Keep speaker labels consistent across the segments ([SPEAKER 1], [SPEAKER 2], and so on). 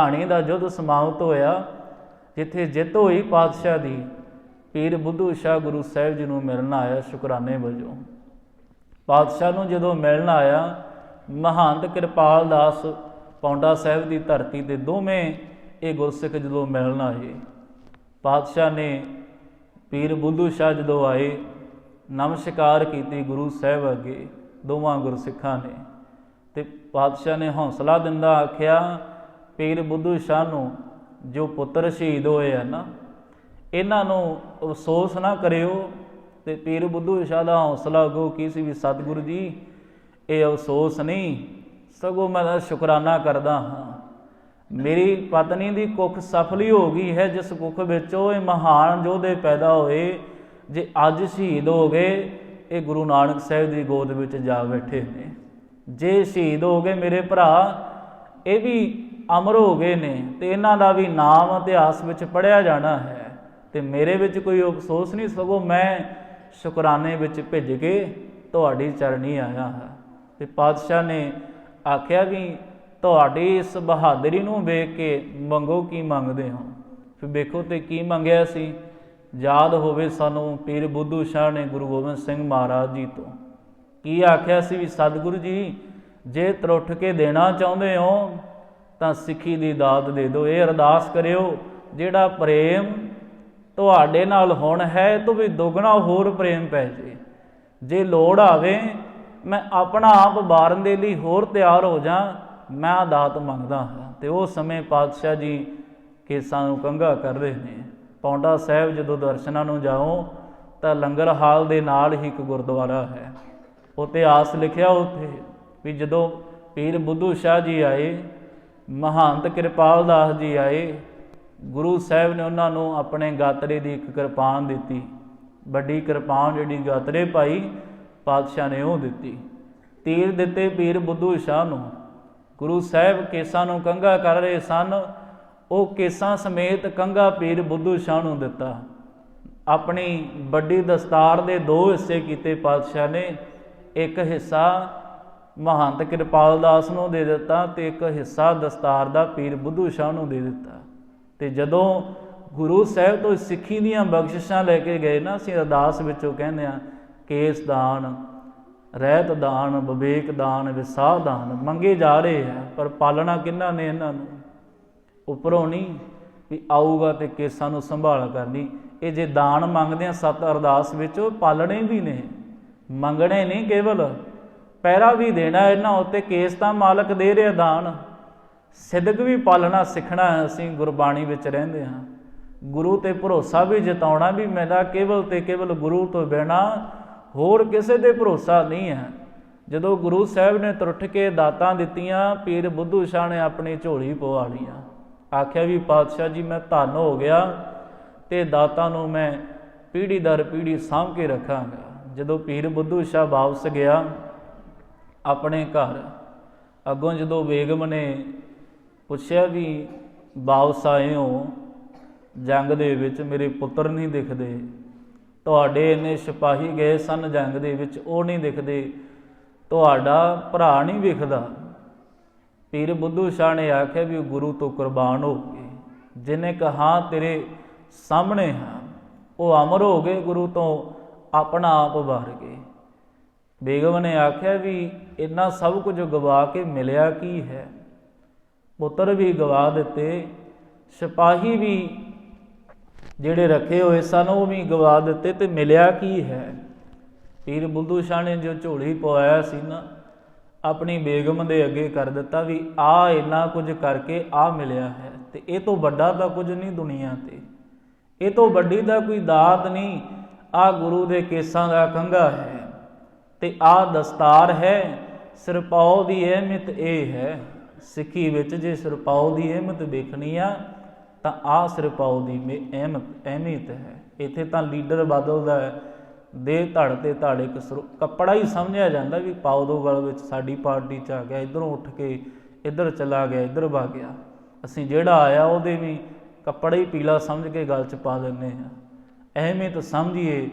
[SPEAKER 1] ਕਹਾਣੀ ਦਾ ਜੁੱਧ ਸਮਾਪਤ ਹੋਇਆ, ਜਿੱਥੇ ਜਿੱਤ ਹੋਈ ਪਾਤਸ਼ਾਹ ਦੀ। ਪੀਰ ਬੁੱਧੂ ਸ਼ਾਹ ਗੁਰੂ ਸਾਹਿਬ ਜੀ ਨੂੰ ਮਿਲਣ ਆਇਆ ਸ਼ੁਕਰਾਨੇ ਵਜੋਂ। ਪਾਤਸ਼ਾਹ ਨੂੰ ਜਦੋਂ ਮਿਲਣ ਆਇਆ, ਮਹੰਤ ਕਿਰਪਾਲ ਦਾਸ ਪੌਂਡਾ ਸਾਹਿਬ ਦੀ ਧਰਤੀ ਤੇ ਦੋਵੇਂ ਇਹ ਗੁਰਸਿੱਖ ਜਦੋਂ ਮਿਲਣ ਆਏ, ਪਾਤਸ਼ਾਹ ਨੇ ਪੀਰ ਬੁੱਧੂ ਸ਼ਾਹ ਜਦੋਂ ਆਏ, ਨਮਸਕਾਰ ਕੀਤੀ ਗੁਰੂ ਸਾਹਿਬ ਅੱਗੇ, ਦੋਵਾਂ ਗੁਰਸਿੱਖਾਂ ਨੇ। ਤੇ ਪਾਤਸ਼ਾਹ ਨੇ ਹੌਸਲਾ ਦਿੰਦਾ ਆਖਿਆ ਪੀਰ ਬੁੱਧੂ ਸ਼ਾਹ ਨੂੰ ਜੋ ਪੁੱਤਰ ਸ਼ਹੀਦ ਹੋਏ ਆ ਨਾ, ਇਹਨਾਂ ਨੂੰ ਅਫਸੋਸ ਨਾ ਕਰਿਓ ਤੇ ਪੀਰ ਬੁੱਧੂ ਸ਼ਾਹ ਦਾ ਹੌਸਲਾ ਅਗੋ ਕੀ ਸੀ ਵੀ ਸਤਿਗੁਰੂ ਜੀ, ਇਹ ਅਫਸੋਸ ਨਹੀਂ, ਸਗੋਂ ਮੈਂ ਤਾਂ ਸ਼ੁਕਰਾਨਾ ਕਰਦਾ ਹਾਂ। ਮੇਰੀ ਪਤਨੀ ਦੀ ਕੁੱਖ ਸਫਲੀ ਹੋ ਗਈ ਹੈ, ਜਿਸ ਕੁੱਖ ਵਿੱਚੋਂ ਇਹ ਮਹਾਨ ਯੋਧੇ ਪੈਦਾ ਹੋਏ, ਜੇ ਅੱਜ ਸ਼ਹੀਦ ਹੋ ਗਏ, ਇਹ ਗੁਰੂ ਨਾਨਕ ਸਾਹਿਬ ਦੀ ਗੋਦ ਵਿੱਚ ਜਾ ਬੈਠੇ ਨੇ। ਜੇ ਸ਼ਹੀਦ ਹੋ ਗਏ ਮੇਰੇ ਭਰਾ, ਇਹ ਵੀ ਅਮਰ ਹੋ ਗਏ ਨੇ ਤੇ ਇਹਨਾਂ ਦਾ ਵੀ ਨਾਮ ਇਤਿਹਾਸ ਵਿੱਚ ਪੜਿਆ ਜਾਣਾ ਹੈ। ਤੇ ਮੇਰੇ ਵਿੱਚ ਕੋਈ ਅਫਸੋਸ ਨਹੀਂ, ਸਗੋਂ ਮੈਂ ਸ਼ੁਕਰਾਨੇ ਵਿੱਚ ਭਿੱਜ ਕੇ ਤੁਹਾਡੀ ਚਰਣੀ ਆਇਆ ਹਾਂ। ਤੇ ਪਾਤਸ਼ਾਹ ਨੇ ਆਖਿਆ ਵੀ ਤੁਹਾਡੀ ਇਸ ਬਹਾਦਰੀ ਨੂੰ ਵੇਖ ਕੇ ਮੰਗੋ ਕੀ ਮੰਗਦੇ ਹੋ? ਫਿਰ ਵੇਖੋ ਤੇ ਕੀ ਮੰਗਿਆ ਸੀ? ਯਾਦ ਹੋਵੇ ਸਾਨੂੰ ਪੀਰ ਬੁੱਧੂ ਸ਼ਾਹ ਨੇ ਗੁਰੂ ਗੋਬਿੰਦ ਸਿੰਘ ਮਹਾਰਾਜ ਜੀ ਤੋਂ। ਕੀ ਆਖਿਆ ਸੀ ਵੀ, ਸਤਿਗੁਰੂ ਜੀ, ਜੇ ਤਰੁੱਠ ਕੇ ਦੇਣਾ ਚਾਹੁੰਦੇ ਹੋ ਤਾਂ ਸਿੱਖੀ ਦੀ ਦਾਤ ਦੇ ਦਿਓ। ਇਹ ਅਰਦਾਸ ਕਰਿਓ, ਜਿਹੜਾ ਪ੍ਰੇਮ ਤੁਹਾਡੇ ਨਾਲ ਹੁਣ ਹੈ ਤੋਂ ਵੀ ਦੁੱਗਣਾ ਹੋਰ ਪ੍ਰੇਮ ਪੈ ਜੇ। ਜੇ ਲੋੜ ਆਵੇ, ਮੈਂ ਆਪਣਾ ਆਪ ਬਾਰਨ ਦੇ ਲਈ ਹੋਰ ਤਿਆਰ ਹੋ ਜਾ, ਮੈਂ ਦਾਤ ਮੰਗਦਾ ਹਾਂ। ਤੇ ਉਹ ਸਮੇਂ ਪਾਤਸ਼ਾਹ ਜੀ ਕੇਸਾਂ ਨੂੰ ਕੰਗਾ ਕਰ ਰਹੇ ਨੇ। ਪੌਂਡਾ ਸਾਹਿਬ ਜਦੋਂ ਦਰਸ਼ਨਾਂ ਨੂੰ ਜਾਓ, ਤਾਂ ਲੰਗਰ ਹਾਲ ਦੇ ਨਾਲ ਹੀ ਇੱਕ ਗੁਰਦੁਆਰਾ ਹੈ। ਉਤੇ ਆਸ ਲਿਖਿਆ ਉੱਥੇ ਵੀ ਜਦੋਂ ਪੀਰ ਬੁੱਧੂ ਸ਼ਾਹ ਜੀ ਆਏ ਮਹੰਤ ਕਿਰਪਾਲ ਦਾਸ ਜੀ ਆਏ। ਗੁਰੂ ਸਾਹਿਬ ਨੇ ਉਹਨਾਂ ਨੂੰ ਆਪਣੇ ਗਾਤਰੇ ਦੀ ਇੱਕ ਕਿਰਪਾਨ ਦਿੱਤੀ। ਵੱਡੀ ਕਿਰਪਾਨ ਜਿਹੜੀ ਗਾਤਰੇ ਪਾਈ ਪਾਤਸ਼ਾਹ ਨੇ ਉਹ ਦਿੱਤੀ। ਤੀਰ ਦਿੱਤੇ ਪੀਰ ਬੁੱਧੂ ਸ਼ਾਹ ਨੂੰ। ਗੁਰੂ ਸਾਹਿਬ ਕੇਸਾਂ ਨੂੰ ਕੰਗਾ ਕਰ ਰਹੇ ਸਨ। ਉਹ ਕੇਸਾਂ ਸਮੇਤ ਕੰਗਾ ਪੀਰ ਬੁੱਧੂ ਸ਼ਾਹ ਨੂੰ ਦਿੱਤਾ। ਆਪਣੀ ਵੱਡੀ ਦਸਤਾਰ ਦੇ ਦੋ ਹਿੱਸੇ ਕੀਤੇ ਪਾਤਸ਼ਾਹ ਨੇ। ਇੱਕ ਹਿੱਸਾ ਮਹੰਤ ਕਿਰਪਾਲ ਦਾਸ ਨੂੰ ਦੇ ਦਿੱਤਾ ਤੇ ਇੱਕ ਹਿੱਸਾ ਦਸਤਾਰ ਦਾ ਪੀਰ ਬੁੱਧੂ ਸ਼ਾਹ ਨੂੰ ਦੇ ਦਿੱਤਾ। ਤੇ ਜਦੋਂ ਗੁਰੂ ਸਾਹਿਬ ਤੋਂ ਸਿੱਖੀ ਦੀਆਂ ਬਖਸ਼ਿਸ਼ਾਂ ਲੈ ਕੇ ਗਏ ਨਾ, ਅਸੀਂ ਅਰਦਾਸ ਵਿੱਚੋਂ ਕਹਿੰਦੇ ਆ ਕੇਸ ਦਾਨ, ਰਹਿਤ ਦਾਨ, ਵਿਵੇਕ ਦਾਨ, ਵਿਸਾਹ ਦਾਨ ਮੰਗੇ ਜਾ ਰਹੇ ਆ, ਪਰ ਪਾਲਣਾ ਕਿੰਨਾ ਨੇ ਇਹਨਾਂ ਨੂੰ? ਉੱਪਰੋਂ ਨਹੀਂ, ਵੀ ਆਊਗਾ ਤੇ ਕੇਸਾਂ ਨੂੰ ਸੰਭਾਲ ਕਰਨੀ। ਇਹ ਜੇ ਦਾਨ ਮੰਗਦੇ ਆ, ਸਤ ਅਰਦਾਸ ਵਿੱਚ ਉਹ ਪਾਲਣੇ ਵੀ ਨੇ, ਮੰਗਣੇ ਨਹੀਂ ਕੇਵਲ ਪੈਰਾ ਵੀ ਦੇਣਾ ਇਹਨਾਂ ਉੱਤੇ, ਕੇਸ ਤਾਂ ਮਾਲਕ ਦੇ ਰਿਹਾ ਦਾਨ। ਸਿੱਧਕ ਵੀ ਪਾਲਣਾ ਸਿੱਖਣਾ ਅਸੀਂ ਗੁਰਬਾਣੀ ਵਿੱਚ ਰਹਿੰਦੇ ਹਾਂ। ਗੁਰੂ ਤੇ ਭਰੋਸਾ ਵੀ ਜਤਾਉਣਾ ਵੀ ਮੇਰਾ ਕੇਵਲ ਤੇ ਕੇਵਲ ਗੁਰੂ ਤੋਂ ਬਿਨਾ ਹੋਰ ਕਿਸੇ ਤੇ ਭਰੋਸਾ ਨਹੀਂ ਹੈ। ਜਦੋਂ ਗੁਰੂ ਸਾਹਿਬ ਨੇ ਤਰੁੱਠ ਕੇ ਦਾਤਾਂ ਦਿੱਤੀਆਂ, ਪੀਰ ਬੁੱਧੂ ਸ਼ਾਹ ਨੇ ਆਪਣੀ ਝੋਲੀ ਪਵਾ ਲੀਆਂ ਆਖਿਆ ਵੀ, ਪਾਤਸ਼ਾਹ ਜੀ, ਮੈਂ ਧੰਨ ਹੋ ਗਿਆ ਤੇ ਦਾਤਾਂ ਨੂੰ ਮੈਂ ਪੀੜੀ ਦਰ ਪੀੜੀ ਸਾਂਭ ਕੇ ਰੱਖਾਂਗਾ। ਜਦੋਂ ਪੀਰ ਬੁੱਧੂ ਸ਼ਾਹ ਵਾਪਸ ਗਿਆ ਆਪਣੇ ਘਰ। ਅੱਗੋਂ ਜਦੋਂ ਬੇਗਮ ਨੇ ਪੁੱਛਿਆ ਵੀ ਵਾਪਸ ਆਏ ਹੋ ਜੰਗ ਦੇ ਵਿੱਚ ਮੇਰੇ ਪੁੱਤਰ ਨਹੀਂ ਦਿਖਦੇ। ਤੁਹਾਡੇ ਇੰਨੇ ਸਿਪਾਹੀ ਗਏ ਸਨ ਜੰਗ ਦੇ ਵਿੱਚ, ਉਹ ਨਹੀਂ ਦਿਖਦੇ। ਤੁਹਾਡਾ ਭਰਾ ਨਹੀਂ ਵਿਖਦਾ। ਪੀਰ ਬੁੱਧੂ ਸ਼ਾਹ ਨੇ ਆਖਿਆ ਵੀ, ਗੁਰੂ ਤੋਂ ਕੁਰਬਾਨ ਹੋ ਕੇ ਜਿਨੇ ਕਹਾ, ਤੇਰੇ ਸਾਹਮਣੇ ਹਾਂ। ਉਹ ਅਮਰ ਹੋ ਗਏ, ਗੁਰੂ ਤੋਂ ਆਪਣਾ ਆਪ ਵਾਰ ਗਏ। ਬੇਗਮ ਨੇ ਆਖਿਆ ਵੀ ਇੰਨਾ ਸਭ ਕੁਝ ਗਵਾ ਕੇ ਮਿਲਿਆ ਕੀ ਹੈ? ਪੁੱਤਰ ਵੀ ਗਵਾ ਦਿੱਤੇ, ਸਿਪਾਹੀ ਵੀ ਜਿਹੜੇ ਰੱਖੇ ਹੋਏ ਸਨ, ਉਹ ਵੀ ਗਵਾ ਦਿੱਤੇ ਤੇ ਮਿਲਿਆ ਕੀ ਹੈ? ਪੀਰ ਬੁੱਧੂ ਸ਼ਾਹ ਨੇ ਜੋ ਝੋਲੀ ਪਵਾਇਆ ਸੀ ਨਾ, ਆਪਣੀ ਬੇਗਮ ਦੇ ਅੱਗੇ ਕਰ ਦਿੱਤਾ ਵੀ ਆ ਇੰਨਾ ਕੁਝ ਕਰਕੇ ਆ ਮਿਲਿਆ ਹੈ ਤੇ ਇਹ ਤੋਂ ਵੱਡਾ ਤਾਂ ਕੁਝ ਨਹੀਂ ਦੁਨੀਆ ਤੇ। ਇਹ ਤੋਂ ਵੱਡੀ ਤਾਂ ਕੋਈ ਦਾਤ ਨਹੀਂ, ਆ ਗੁਰੂ ਦੇ ਕੇਸਾਂ ਦਾ ਕੰਗਾ ਹੈ। ਤੇ ਆ ਦਸਤਾਰ ਹੈ ਸਿਰਪਾਉ ਦੀ ਅਹਿਮਤ ਇਹ ਹੈ, ਸਿੱਖੀ ਵਿੱਚ ਜੇ ਸਿਰਪਾਉ ਦੀ ਅਹਿਮਤ ਵੇਖਣੀ ਆ, ਤਾਂ ਆ ਸਿਰਪਾਉ ਦੀ ਮੇ- ਅਹਿਮਤ, ਅਹਿਮੀਅਤ ਹੈ। ਇੱਥੇ ਤਾਂ ਲੀਡਰ ਬਦਲਦਾ ਹੈ, ਦੇ ਧੜ ਤੇ ਧੜ ਇੱਕ ਸਰੋ- ਕੱਪੜਾ ਹੀ ਸਮਝਿਆ ਜਾਂਦਾ ਵੀ ਪਾਉ ਦੋ ਗਲ ਵਿੱਚ ਸਾਡੀ ਪਾਰਟੀ ਚ ਆ ਗਿਆ, ਇਧਰੋਂ ਉੱਠ ਕੇ ਇੱਧਰ ਚਲਾ ਗਿਆ, ਇੱਧਰ ਵਗ ਗਿਆ। ਅਸੀਂ ਜਿਹੜਾ ਆਇਆ ਉਹਦੇ ਵੀ ਕੱਪੜਾ ਹੀ ਪੀਲਾ ਸਮਝ ਕੇ ਗਲ ਚ ਪਾ ਦਿੰਦੇ ਆ ਅਹਿਮੀਅਤ ਸਮਝੀਏ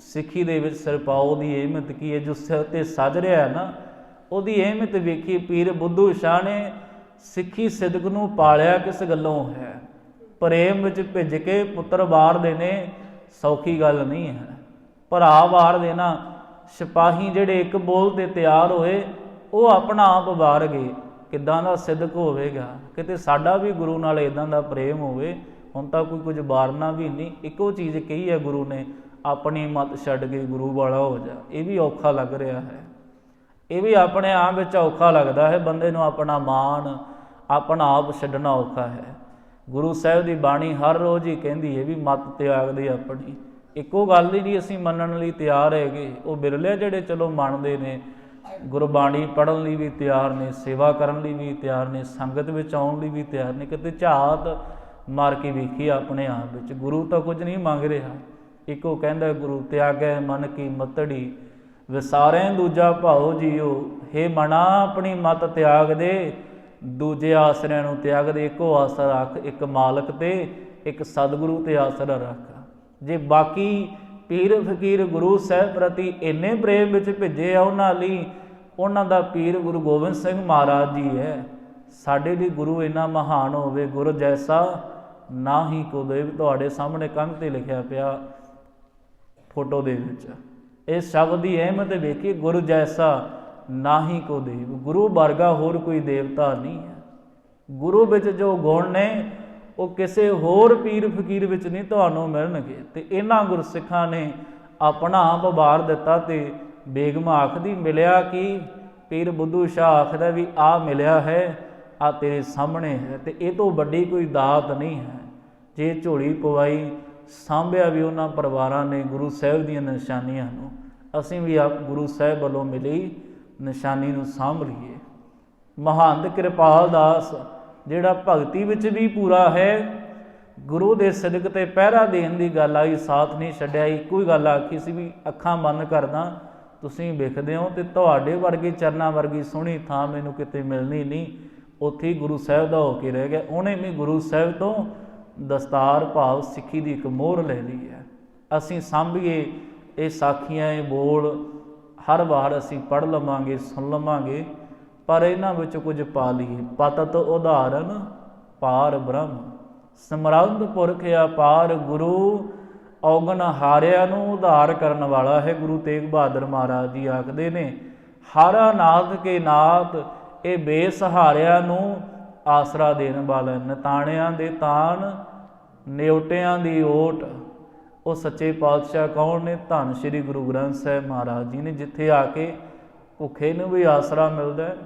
[SPEAKER 1] ਸਿੱਖੀ ਦੇ ਵਿੱਚ ਸਿਰਪਾਉ ਦੀ ਅਹਿਮਤ ਕੀ ਹੈ? ਜੋ ਸਿਰ ਤੇ ਸੱਜ ਰਿਹਾ ਹੈ ਨਾ, ਉਹਦੀ ਅਹਿਮਤ ਵੇਖੀ ਪੀਰ ਬੁੱਧੂ ਸ਼ਾਹ ਨੇ ਸਿੱਖੀ ਸਿਦਕ ਨੂੰ ਪਾਲਿਆ ਕਿਸ ਗੱਲੋਂ ਹੈ? ਪ੍ਰੇਮ ਵਿੱਚ ਭਿੱਜ ਕੇ ਪੁੱਤਰ ਵਾਰ ਦੇਣੇ ਸੌਖੀ ਗੱਲ ਨਹੀਂ ਹੈ। ਭਰਾ ਵਾਰ ਦੇਣਾ, ਸਿਪਾਹੀ ਜਿਹੜੇ ਇੱਕ ਬੋਲ ਤੇ ਤਿਆਰ ਹੋਏ, ਉਹ ਆਪਣਾ ਆਪ ਵਾਰ ਗਏ। ਕਿੱਦਾਂ ਦਾ ਸਿਦਕ ਹੋਵੇਗਾ? ਕਿਤੇ ਸਾਡਾ ਵੀ ਗੁਰੂ ਨਾਲ ਇਦਾਂ ਦਾ ਪ੍ਰੇਮ ਹੋਵੇ, ਹੁਣ ਤਾਂ ਕੋਈ ਕੁਝ ਬਾਰਨਾ ਵੀ ਨਹੀਂ। ਇੱਕੋ ਚੀਜ਼ ਕਹੀ ਹੈ ਗੁਰੂ ਨੇ ਆਪਣੀ ਮਤ ਛੱਡ ਕੇ ਗੁਰੂ ਵਾਲਾ ਹੋ ਜਾ। ਇਹ ਵੀ ਔਖਾ ਲੱਗ ਰਿਹਾ ਹੈ। ਇਹ ਵੀ ਆਪਣੇ ਆਪ ਵਿੱਚ ਔਖਾ ਲੱਗਦਾ ਹੈ। ਬੰਦੇ ਨੂੰ ਆਪਣਾ ਮਾਣ, ਆਪਣਾ ਆਪ ਛੱਡਣਾ ਔਖਾ ਹੈ। ਗੁਰੂ ਸਾਹਿਬ ਦੀ ਬਾਣੀ ਹਰ ਰੋਜ਼ ਹੀ ਕਹਿੰਦੀ ਹੈ ਵੀ ਮਤ ਤਿਆਗ ਦੇ ਆਪਣੀ। ਇੱਕੋ ਗੱਲ ਹੀ ਨਹੀਂ ਅਸੀਂ ਮੰਨਣ ਲਈ ਤਿਆਰ ਹੈਗੇ। ਉਹ ਬਿਰਲੇ ਜਿਹੜੇ ਚਲੋ ਮੰਨਦੇ ਨੇ, ਗੁਰਬਾਣੀ ਪੜ੍ਹਨ ਲਈ ਵੀ ਤਿਆਰ ਨੇ, ਸੇਵਾ ਕਰਨ ਲਈ ਵੀ ਤਿਆਰ ਨੇ, ਸੰਗਤ ਵਿੱਚ ਆਉਣ ਲਈ ਵੀ ਤਿਆਰ ਨੇ, ਕਿਤੇ ਝਾਤ ਮਾਰ ਕੇ ਵੇਖੀ ਆਪਣੇ ਆਪ ਵਿੱਚ। ਗੁਰੂ ਤਾਂ ਕੁਝ ਨਹੀਂ ਮੰਗ ਰਿਹਾ। ਇੱਕੋ ਕਹਿੰਦਾ, ਗੁਰੂ ਤਿਆਗੈ ਮਨ ਕੀ ਮਤੜੀ, ਵਿਸਾਰੇ ਦੂਜਾ ਭਾਉ ਜੀਓ। ਹੇ ਮਨਾ, ਆਪਣੀ ਮਤ ਤਿਆਗ ਦੇ। ਦੂਜੇ ਆਸਰਿਆਂ ਨੂੰ ਤਿਆਗ ਦੇ। ਇੱਕੋ ਆਸਰਾ ਰੱਖ, ਇੱਕ ਮਾਲਕ ਤੇ, ਇੱਕ ਸਤਿਗੁਰੂ ਤੇ ਆਸਰਾ ਰੱਖ। ਜੇ ਬਾਕੀ ਪੀਰ ਫਕੀਰ ਗੁਰੂ ਸਾਹਿਬ ਪ੍ਰਤੀ ਇੰਨੇ ਪ੍ਰੇਮ ਵਿੱਚ ਭਿੱਜੇ ਆ ਉਹਨਾਂ ਲਈ, ਉਹਨਾਂ ਦਾ ਪੀਰ ਗੁਰੂ ਗੋਬਿੰਦ ਸਿੰਘ ਮਹਾਰਾਜ ਜੀ ਹੈ। ਸਾਡੇ ਲਈ ਗੁਰੂ ਇੰਨਾ ਮਹਾਨ ਹੋਵੇ, ਗੁਰ ਜੈਸਾ, ਨਾ ਹੀ ਕੋਈ ਤੁਹਾਡੇ ਸਾਹਮਣੇ ਕੰਧ ਤੇ ਲਿਖਿਆ ਪਿਆ। ਫੋਟੋ ਦੇ ਵਿੱਚ। ਇਸ ਸ਼ਬਦ ਦੀ ਅਹਿਮਤ ਵੇਖੀ ਗੁਰੂ ਜੈਸਾ ਨਾਹੀ ਕੋ ਦੇਵ। ਗੁਰੂ ਵਰਗਾ ਹੋਰ ਕੋਈ ਦੇਵਤਾ ਨਹੀਂ ਹੈ। ਗੁਰੂ ਵਿੱਚ ਜੋ ਗੁਣ ਨੇ, ਉਹ ਕਿਸੇ ਹੋਰ ਪੀਰ ਫਕੀਰ ਵਿੱਚ ਨਹੀਂ ਤੁਹਾਨੂੰ ਮਿਲਣਗੇ। ਤੇ ਇਹਨਾਂ ਗੁਰਸਿੱਖਾਂ ਨੇ ਆਪਣਾ ਆਪ ਬਾਰ ਦਿੱਤਾ ਤੇ ਬੇਗਮ ਆਖਦੀ, ਮਿਲਿਆ ਕਿ? ਪੀਰ ਬੁੱਧੂ ਸ਼ਾਹ ਆਖਦਾ ਵੀ, ਆ ਮਿਲਿਆ ਹੈ, ਆ ਤੇਰੇ ਸਾਹਮਣੇ ਹੈ। ਤੇ ਇਹ ਤੋਂ ਵੱਡੀ ਕੋਈ ਦਾਤ ਨਹੀਂ ਹੈ। ਜੇ ਝੋਲੀ ਪਵਾਈ ਸਾਂਭਿਆ ਵੀ ਉਹਨਾਂ ਪਰਿਵਾਰਾਂ ਨੇ ਗੁਰੂ ਸਾਹਿਬ ਦੀਆਂ ਨਿਸ਼ਾਨੀਆਂ ਨੂੰ, ਅਸੀਂ ਵੀ ਆਪ ਗੁਰੂ ਸਾਹਿਬ ਵੱਲੋਂ ਮਿਲੀ ਨਿਸ਼ਾਨੀ ਨੂੰ ਸਾਂਭ ਲਈਏ। ਮਹੰਤ ਕਿਰਪਾਲ ਦਾਸ, ਜਿਹੜਾ ਭਗਤੀ ਵਿੱਚ ਵੀ ਪੂਰਾ ਹੈ, ਗੁਰੂ ਦੇ ਸਦਕ ਤੇ ਪਹਿਰਾ ਦੇਣ ਦੀ ਗੱਲ ਆਈ, ਸਾਥ ਨਹੀਂ ਛੱਡਿਆ, ਇੱਕੋ ਹੀ ਗੱਲ ਆਖੀ ਸੀ ਵੀ ਅੱਖਾਂ ਬੰਦ ਕਰਦਾ, ਤੁਸੀਂ ਵੇਖਦੇ ਹੋ ਤੇ ਤੁਹਾਡੇ ਵਰਗੀ ਚਰਨਾਂ ਵਰਗੀ ਸੋਹਣੀ ਥਾਂ ਮੈਨੂੰ ਕਿਤੇ ਮਿਲਣੀ ਨਹੀਂ। ਉੱਥੇ ਹੀ ਗੁਰੂ ਸਾਹਿਬ ਦਾ ਹੋ ਕੇ ਰਹਿ ਗਿਆ। ਉਹਨੇ ਵੀ ਗੁਰੂ ਸਾਹਿਬ ਤੋਂ ਦਸਤਾਰ ਭਾਵ ਸਿੱਖੀ ਦੀ ਇੱਕ ਮੋਹਰ ਲੈ ਲਈ ਹੈ। ਅਸੀਂ ਸਾਂਭੀਏ ਇਹ ਸਾਖੀਆਂ, ਇਹ ਬੋਲ। ਹਰ ਵਾਰ ਅਸੀਂ ਪੜ੍ਹ ਲਵਾਂਗੇ, ਸੁਣ ਲਵਾਂਗੇ, ਪਰ ਇਹਨਾਂ ਵਿੱਚ ਕੁਝ ਪਾ ਲਈਏ। ਪਤਤ ਉਦਾਹਰਨ ਪਾਰ ਬ੍ਰਹਮ। ਸਮਰੰਧ ਪੁਰਖ ਅਪਾਰ ਗੁਰੂ, ਔਗਣ ਹਾਰਿਆਂ ਨੂੰ ਉਧਾਰ ਕਰਨ ਵਾਲਾ ਹੈ ਗੁਰੂ ਤੇਗ ਬਹਾਦਰ ਮਹਾਰਾਜ ਜੀ ਆਖਦੇ ਨੇ, ਹਾਰਾ ਨਾਥ ਕੇ ਨਾਥ, ਇਹ ਬੇਸਹਾਰਿਆਂ ਨੂੰ ਆਸਰਾ ਦੇਣ ਵਾਲਾ ਨਤਾਣਿਆਂ ਦੇ ਤਾਣ ਨਿਉਟਿਆਂ ਦੀ ਓਟ। ਉਹ ਸੱਚੇ ਪਾਤਸ਼ਾਹ ਕੌਣ ਨੇ? ਧੰਨ ਸ਼੍ਰੀ ਗੁਰੂ ਗ੍ਰੰਥ ਸਾਹਿਬ ਮਹਾਰਾਜ ਜੀ ਨੇ, ਜਿੱਥੇ ਆ ਕੇ ਭੁੱਖੇ ਨੂੰ ਵੀ ਆਸਰਾ ਮਿਲਦਾ ਹੈ,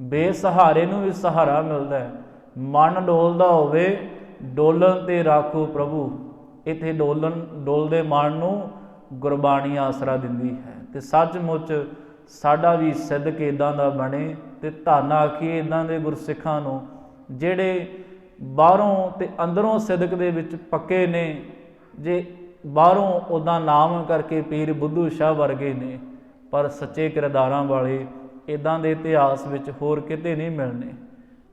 [SPEAKER 1] ਬੇਸਹਾਰੇ ਨੂੰ ਵੀ ਸਹਾਰਾ ਮਿਲਦਾ ਹੈ। ਮਨ ਡੋਲਦਾ ਹੋਵੇ, ਡੋਲਣ ਤੇ ਰਾਖੋ ਪ੍ਰਭੂ। ਇਥੇ ਡੋਲਣ, ਡੋਲਦੇ ਮਨ ਨੂੰ ਗੁਰਬਾਣੀ ਆਸਰਾ ਦਿੰਦੀ ਹੈ। ਤੇ ਸੱਚਮੁੱਚ ਸਾਡਾ ਵੀ ਸਿੱਧਕ ਇਦਾਂ ਦਾ ਬਣੇ ਤੇ ਧੰਨ ਆਖੀਏ ਇਦਾਂ ਦੇ ਗੁਰਸਿੱਖਾਂ ਨੂੰ, ਜਿਹੜੇ ਬਾਹਰੋਂ ਤੇ ਅੰਦਰੋਂ ਸਿਦਕ ਦੇ ਵਿੱਚ ਪੱਕੇ ਨੇ, ਜੇ ਬਾਹਰੋਂ ਉਹਦਾ ਨਾਮ ਕਰਕੇ ਪੀਰ ਬੁੱਧੂ ਸ਼ਾਹ ਵਰਗੇ ਨੇ, ਪਰ ਸੱਚੇ ਕਿਰਦਾਰਾਂ ਵਾਲੇ ਇਦਾਂ ਦੇ ਇਤਿਹਾਸ ਵਿੱਚ ਹੋਰ ਕਿਤੇ ਨਹੀਂ ਮਿਲਣੇ।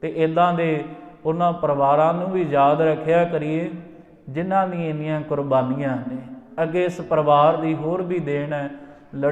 [SPEAKER 1] ਤੇ ਇਦਾਂ ਦੇ ਉਹਨਾਂ ਪਰਿਵਾਰਾਂ ਨੂੰ ਵੀ ਯਾਦ ਰੱਖਿਆ ਕਰੀਏ, ਜਿਨ੍ਹਾਂ ਦੀਆਂ ਇੰਨੀਆਂ ਕੁਰਬਾਨੀਆਂ ਨੇ। ਅੱਗੇ ਇਸ ਪਰਿਵਾਰ ਦੀ ਹੋਰ ਵੀ ਦੇਣ ਹੈ